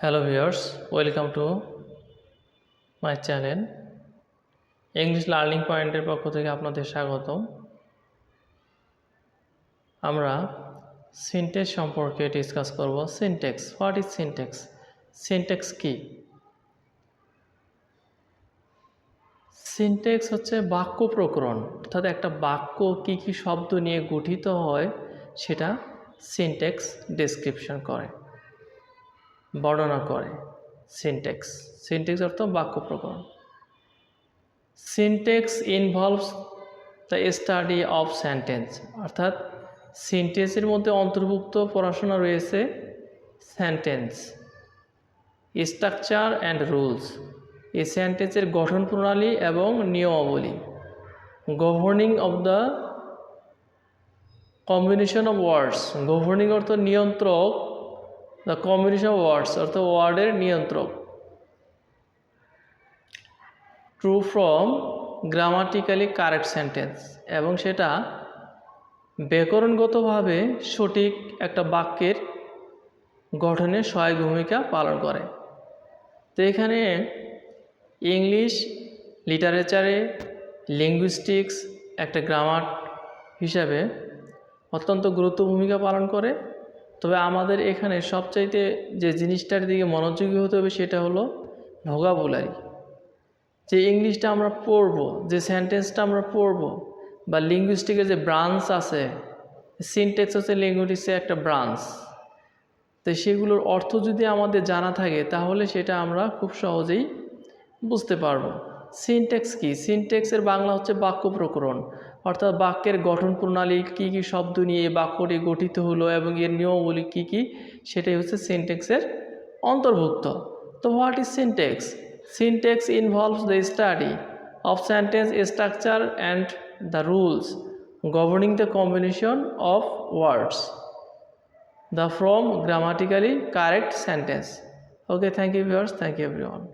Hello viewers welcome to my channel English learning পয়েন্টের পক্ষ থেকে আপনাদের স্বাগতম। আমরা সিনটেক্স সম্পর্কে ডিসকাস করব। Syntax what is syntax syntax কি? সিনটেক্স হচ্ছে বাক্য প্রকরণ। অর্থাৎ একটা বাক্য কি কি শব্দ নিয়ে গঠিত হয়, সেটা সিনটেক্স ডেসক্রিপশন করে। বর্ণনা করে। সিনটেক্স সিনটেক্স অর্থ বাক্য প্রকরণ। Syntax involves the study of sentence অর্থাৎ সিনটেন্সের মধ্যে অন্তর্ভুক্ত পড়াশোনা রয়েছে সেন্টেন্স স্ট্রাকচার অ্যান্ড রুলস এই সেন্টেন্সের গঠন প্রণালী এবং নিয়মাবলী। Governing of the combination of words governing অর্থ নিয়ন্ত্রক দ্য কম্বিনেশন অফ ওয়ার্ডস অর্থাৎ ওয়ার্ডের নিয়ন্ত্রক to form grammatically correct sentence এবং সেটা ব্যাকরণগতভাবে সঠিক একটা বাক্যের গঠনে সহায়ক ভূমিকা পালন করে। তো এখানে ইংলিশ লিটারেচারে লিঙ্গুইস্টিক্স একটা গ্রামার হিসাবে অত্যন্ত গুরুত্ব ভূমিকা পালন করে। তবে আমাদের এখানে সবচাইতে যে জিনিসটার দিকে মনোযোগী হতে হবে সেটা হলো ভোগাবুলারি যে ইংলিশটা আমরা পড়ব, যে সেন্টেন্সটা আমরা পড়ব, বা লিঙ্গুইস্টিকের যে ব্রাঞ্চ আছে সিনটেক্স হচ্ছে লিঙ্গুইস্টিক্সের একটা ব্রাঞ্চ তো সেগুলোর অর্থ যদি আমাদের জানা থাকে, তাহলে সেটা আমরা খুব সহজেই বুঝতে পারব। সিনটেক্স কি? সিনটেক্সের বাংলা হচ্ছে বাক্য প্রকরণ। অর্থাৎ বাক্যের গঠন প্রণালী কী কী শব্দ নিয়ে বাক্যটি গঠিত হলো এবং এর নিয়মগুলি কী কী? সেটাই হচ্ছে সিনটেক্সের অন্তর্ভুক্ত। তো what is syntax syntax involves the study of sentence structure and the rules governing the combination of words. The from grammatically correct sentence. Okay, thank you viewers. Thank you everyone.